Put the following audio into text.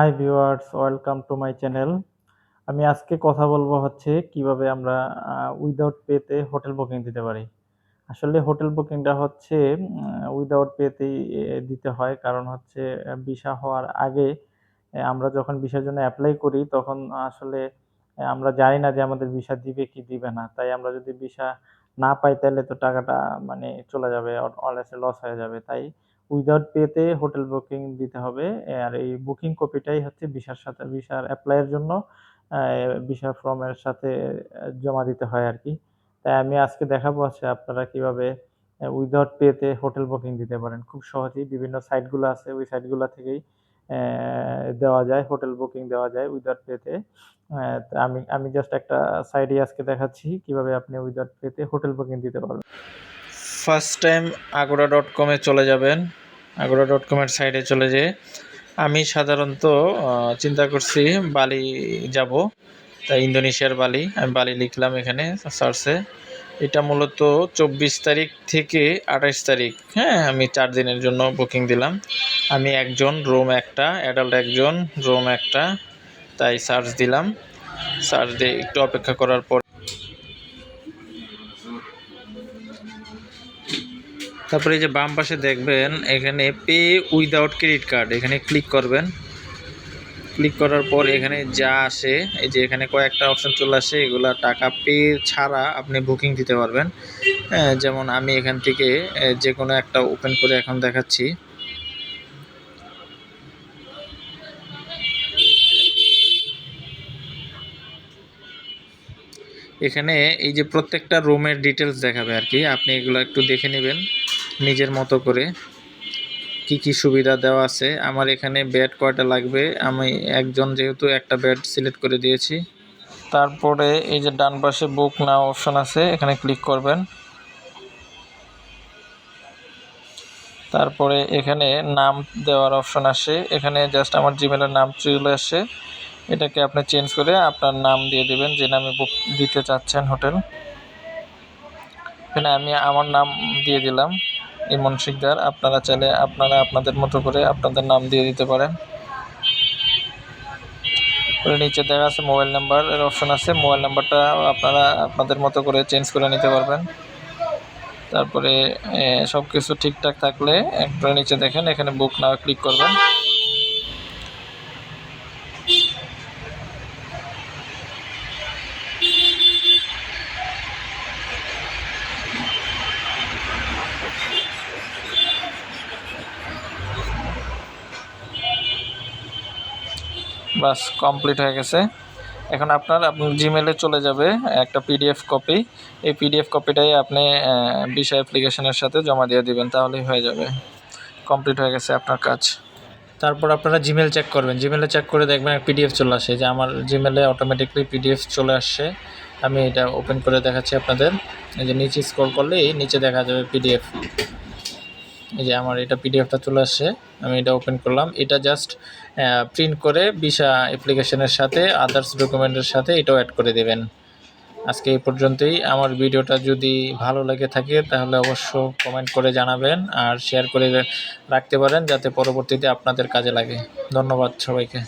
Hi viewers, welcome to my channel. আমি আজকে কথা বলব হচ্ছে কীভাবে আমরা উইদাউট পেতে হোটেল বুকিং দিতে পারি। আসলে হোটেল বুকিংটা হচ্ছে উইদাউট পেতেই দিতে হয়। কারণ হচ্ছে ভিসা হওয়ার আগে আমরা যখন ভিসার জন্য অ্যাপ্লাই করি, তখন আসলে আমরা জানি না যে আমাদের ভিসা দিবে কি দিবে না। তাই আমরা যদি ভিসা না পাই, তাহলে তো টাকাটা মানে চলে যাবে অলরেডি লস হয়ে যাবে। তাই উইদাউট পেতে হোটেল বুকিং দিতে হবে। আর এই বুকিং কপিটাই হচ্ছে ভিসার সাথে, ভিসার অ্যাপ্লাইয়ের জন্য ভিসা ফর্মের সাথে জমা দিতে হয় আর কি। তাই আমি আজকে দেখাবো হচ্ছে আপনারা কীভাবে উইদাউট পেতে হোটেল বুকিং দিতে পারেন। খুব সহজেই বিভিন্ন সাইটগুলো আছে, ওই সাইটগুলো থেকেই দেওয়া যায়, হোটেল বুকিং দেওয়া যায় উইদাউট পেতে আমি আমি জাস্ট একটা সাইটে আজকে দেখাচ্ছি কীভাবে আপনি উইদাউট পেতে হোটেল বুকিং দিতে পারবেন। ফার্স্ট টাইম আগোরা ডট কমে চলে যাবেন। আগোরা ডট কমের সাইডে চলে যেয়ে আমি সাধারণত চিন্তা করছি বালি যাব। তাই ইন্দোনেশিয়ার বালি, আমি বালি লিখলাম এখানে সার্চে। এটা মূলত চব্বিশ তারিখ থেকে আঠাশ তারিখ হ্যাঁ আমি চার দিনের জন্য বুকিং দিলাম। আমি একজন, রুম একটা, অ্যাডাল্ট একজন, রুম একটা, তাই সার্চ দিলাম। সার্চ দিয়ে একটু অপেক্ষা করার পর তারপরে এই যে বাম পাশে দেখবেন এখানে পে উইদাউট ক্রেডিট কার্ড এখানে ক্লিক করবেন। ক্লিক করার পর এখানে যা আসে এই যে এখানে কয়েকটা অপশন চলে আসে এগুলা টাকা পে ছাড়া আপনি বুকিং দিতে পারবেন। হ্যাঁ, যেমন আমি এখান থেকে যে কোনো একটা ওপেন করে এখন দেখাচ্ছি। এখানে এই যে প্রত্যেকটা রুমের ডিটেলস দেখাবে আর কি। আপনি এগুলো একটু দেখে নেবেন নিজের মতো করে। কি কি সুবিধা দেওয়া আছে? আমার এখানে বেড কয়টা লাগবে? আমি একজন যেহেতু একটা বেড সিলেক্ট করে দিয়েছি। তারপরে এই যে ডান পাশে বুক নাও অপশন আছে, এখানে ক্লিক করবেন। তারপরে এখানে নাম দেওয়ার অপশন আসে। এখানে জাস্ট আমার জিমেলের নাম চলে আসে। এটাকে আপনি চেঞ্জ করে আপনার নাম দিয়ে দেবেন, যে নামে বুক দিতে চাচ্ছেন হোটেল এখানে আমি আমার নাম দিয়ে দিলাম, ইমন শিকদার। আপনারা চাইলে আপনারা আপনাদের মতো করে আপনাদের নাম দিয়ে দিতে পারেন। নিচে দেখা আছে মোবাইল নাম্বার এর অপশন আছে। মোবাইল নাম্বারটা আপনারা আপনাদের মতো করে চেঞ্জ করে নিতে পারবেন। তারপরে সব কিছু ঠিকঠাক থাকলে একটা নিচে দেখেন, এখানে বুক নাও ক্লিক করবেন। বাস কমপ্লিট হয়ে গেছে। এখন আপনার আপনার জিমেলে চলে যাবে একটা পিডিএফ কপি এই পিডিএফ কপিটাই আপনি বিষয় অ্যাপ্লিকেশনের সাথে জমা দিয়ে দিবেন, তাহলেই হয়ে যাবে। কমপ্লিট হয়ে গেছে আপনার কাজ। তারপর আপনারা জিমেল চেক করবেন। জিমেলে চেক করে দেখবেন পিডিএফ চলে আসে। যে আমার জিমেলে অটোমেটিকলি পিডিএফ চলে আসছে। আমি এটা ওপেন করে দেখাচ্ছি আপনাদের। এই যে নিচে স্ক্রল করলেই নিচে দেখা যাবে পিডিএফ এই যে আমার এটা পিডিএফটা চলে আসছে, আমি এটা ওপেন করলাম। এটা জাস্ট প্রিন্ট করে ভিসা অ্যাপ্লিকেশনের সাথে আদার্স ডকুমেন্টের সাথে এটাও অ্যাড করে দেবেন। আজকে এই পর্যন্তই। আমার ভিডিওটা যদি ভালো লেগে থাকে, তাহলে অবশ্য কমেন্ট করে জানাবেন আর শেয়ার করে রাখতে পারেন, যাতে পরবর্তীতে আপনাদের কাজে লাগে। ধন্যবাদ সবাইকে।